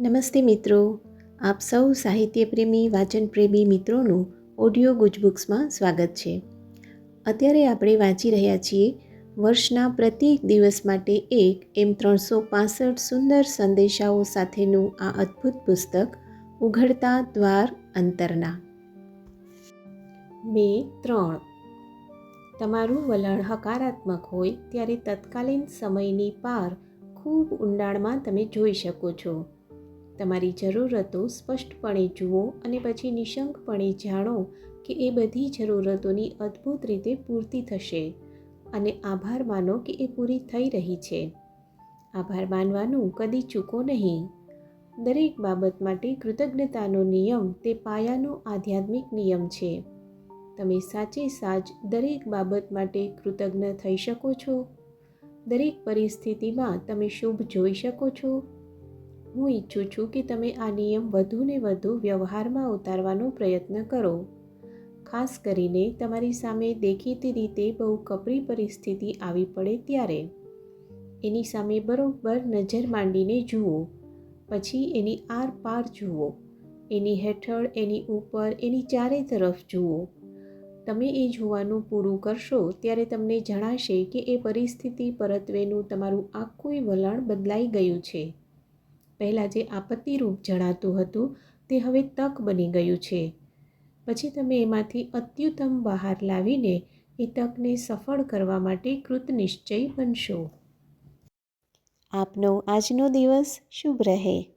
નમસ્તે મિત્રો. આપ સૌ સાહિત્યપ્રેમી, વાચનપ્રેમી મિત્રોનું ઓડિયો ગુજબુક્સમાં સ્વાગત છે. અત્યારે આપણે વાંચી રહ્યા છીએ વર્ષના પ્રત્યેક દિવસ માટે એક એમ ત્રણસો પાસઠ સુંદર સંદેશાઓ સાથેનું આ અદ્ભુત પુસ્તક, ઉઘડતા દ્વાર અંતરના. મે ત્રણ. તમારું વલણ હકારાત્મક હોય ત્યારે તત્કાલીન સમયની પાર ખૂબ ઊંડાણમાં તમે જોઈ શકો છો. તમારી જરૂરતો સ્પષ્ટપણે જુઓ અને પછી નિશંકપણે જાણો કે એ બધી જરૂરતોની અદ્ભુત રીતે પૂર્તિ થશે. અને આભાર માનો કે એ પૂરી થઈ રહી છે. આભાર માનવાનું કદી ચૂકો નહીં. દરેક બાબત માટે કૃતજ્ઞતાનો નિયમ તે પાયાનો આધ્યાત્મિક નિયમ છે. તમે સાચે સાચ દરેક બાબત માટે કૃતજ્ઞ થઈ શકો છો. દરેક પરિસ્થિતિમાં તમે શુભ જોઈ શકો છો. હું ઈચ્છું છું કે તમે આ નિયમ વધુને વધુ વ્યવહારમાં ઉતારવાનો પ્રયત્ન કરો. ખાસ કરીને તમારી સામે દેખીતી રીતે બહુ કપરી પરિસ્થિતિ આવી પડે ત્યારે. એની સામે બરોબર નજર માંડીને જુઓ. પછી એની આર પાર જુઓ. એની હેઠળ, એની ઉપર, એની ચારે તરફ જુઓ. તમે એ જોવાનું પૂરું કરશો ત્યારે તમને જણાશે કે એ પરિસ્થિતિ પરત્વેનું તમારું આખું વલણ બદલાઈ ગયું છે. પહેલાં જે આપત્તિરૂપ જણાતું હતું તે હવે તક બની ગયું છે. પછી તમે એમાંથી અત્યુત્તમ બહાર લાવીને એ તકને સફળ કરવા માટે કૃતનિશ્ચય બનશો. આપનો આજનો દિવસ શુભ રહે.